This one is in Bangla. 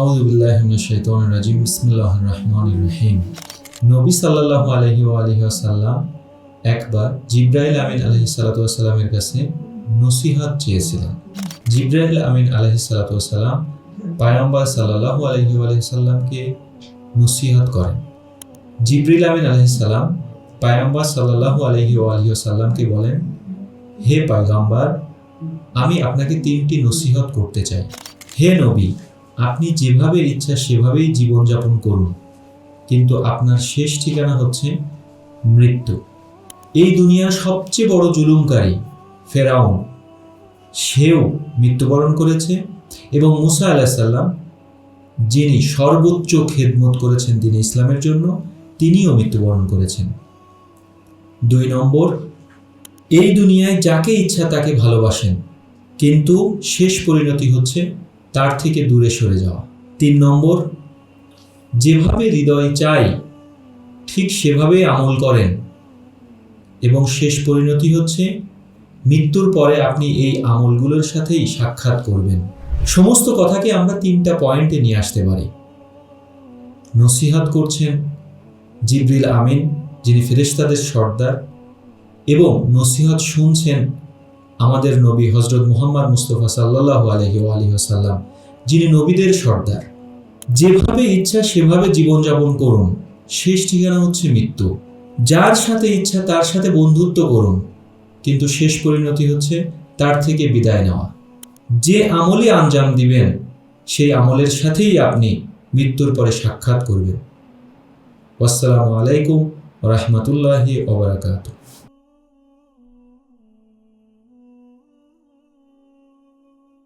আউজুবিল্লাহিমিনাশাইতানির বিসমিল্লাহির রহমানির রহিম। নবী সাল্লাল্লাহু আলাইহি ওয়া আলিহি ওয়াসাল্লাম একবার জিব্রাইল আমিন আলাইহি সাল্লাতু ওয়াসাল্লামের কাছে নসিহত চেয়েছিলেন। জিব্রাইল আমিন আলাইহি সাল্লাতু ওয়াসাল্লাম পায়ম্বার সাল্লাল্লাহু আলাইহি ওয়া আলিহি সাল্লামকে নসিহত করেন। জিব্রিল আমিন আলাইহিস সালাম পায়ম্বার সাল্লাল্লাহু আলাইহি ওয়া সাল্লামকে বলেন, হে পয়গম্বর, আমি আপনাকে তিনটি নসিহত করতে চাই। হে নবী আপনি যেভাবে ইচ্ছা সেভাবেই জীবনযাপন করুন। কিন্তু আপনার শেষ ঠিকানা হচ্ছে মৃত্যু। এই দুনিয়ার সবচেয়ে বড় জুলুমকারী ফেরাউন। সেও মৃত্যুবরণ করেছে এবং মুসা আলাহিসাল্লাম যিনি সর্বোচ্চ খেদমত করেছেন তিনি ইসলামের জন্য, তিনিও মৃত্যুবরণ করেছেন। দুই নম্বর, এই দুনিয়ায় যাকে ইচ্ছা তাকে ভালোবাসেন, কিন্তু শেষ পরিণতি হচ্ছে তার থেকে দূরে সরে যাওয়া। তিন নম্বর, যেভাবে হৃদয় চাই, ঠিক সেভাবেই আমল করেন। এবং শেষ পরিণতি হচ্ছে, মৃত্যুর পরে আপনি এই আমলগুলোর সাথেই সাক্ষাৎ করবেন। সমস্ত কথাকে আমরা তিনটা পয়েন্টে নিয়ে আসতে পারি। নসিহাত করছেন জিবরিল আমিন, যিনি ফেরেশতাদের সর্দার, এবং নসিহত শুনছেন আমাদের নবী হজরত মুহাম্মদ মুস্তফা সাল্লাহ আলহি আলহি আসাল্লাম যিনি নবীদের সর্দার, যেভাবে ইচ্ছা সেভাবে জীবনযাপন করুন। শেষ ঠিকানা হচ্ছে মৃত্যু। যার সাথে ইচ্ছা তার সাথে বন্ধুত্ব করুন। কিন্তু শেষ পরিণতি হচ্ছে তার থেকে বিদায় নেওয়া। যে আমলে আঞ্জাম দিবেন, সেই আমলের সাথেই আপনি মৃত্যুর পরে সাক্ষাৎ করবেন। আসসালামু আলাইকুম রহমতুল্লাহি ওবরাকাতুহ